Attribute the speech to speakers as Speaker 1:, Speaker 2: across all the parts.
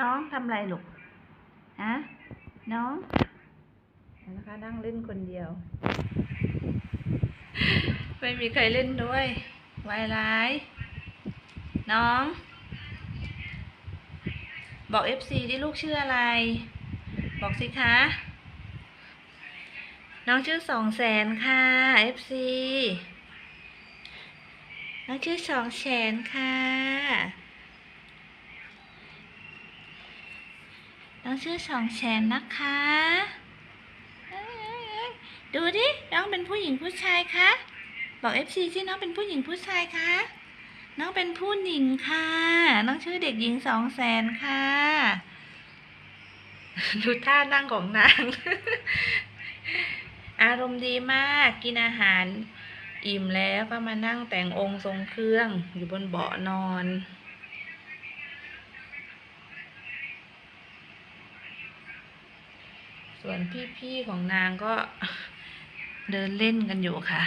Speaker 1: น้องทำอะไรลูกฮะน้องนะคะนั่งเล่นคนเดียว ไม่มีใครเล่นด้วยวายร้าย น้อง บอกเอฟซีที่ลูกชื่ออะไร บอกสิคะ น้องชื่อสองแสนค่ะเอฟซีน้องชื่อสองแสนค่ะ น้องชื่อสองแสนนะคะดูดิน้องเป็นผู้หญิงผู้ชายคะบอกเอฟซีที่น้องเป็นผู้หญิงผู้ชายคะน้องเป็นผู้หญิงค่ะ น้องชื่อเด็กหญิงสองแสนค่ะ ดูท่านั่งของนาง อารมณ์ดีมาก กินอาหาร อิ่มแล้วก็มานั่งแต่งองค์ทรงเครื่องอยู่บนเบาะนอน ส่วนพี่ๆของนางก็เดินเล่นกันอยู่ค่ะ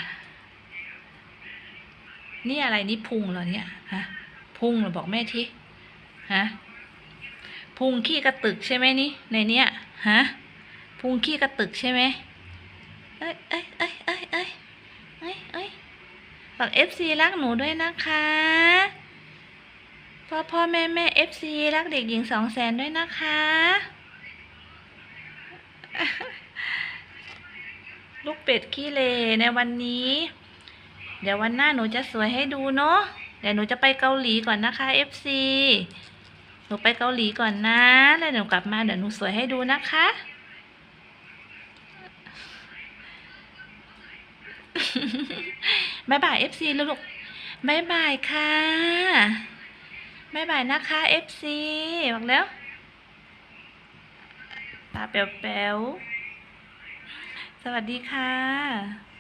Speaker 1: นี่อะไรนี่พุงเหรอเนี่ยฮะพุงเหรอบอกแม่ทีฮะพุงขี้กระตึกใช่ไหมนี่ในเนี้ยฮะพุงขี้กระตึกใช่ไหมเอ้ยเอ้ยเอ้ยเอ้ยเอ้ยเอ้ยเอ้ยบอกเอฟซีรักหนูด้วยนะคะพ่อพ่อแม่แม่เอฟซีรักเด็กหญิงสองแสนด้วยนะคะ ลูกเป็ดขี้เลในวันนี้ เดี๋ยววันหน้าหนูจะสวยให้ดูเนาะเดี๋ยวหนูจะไปเกาหลีก่อนนะคะ FC หนูไปเกาหลีก่อนนะ แล้วเดี๋ยวกลับมาเดี๋ยวหนูสวยให้ดูนะคะ บายบาย FC ลูกบายบายค่ะบายบายนะคะ FC บอกแล้ว ตาแป๋วๆ สวัสดีค่ะ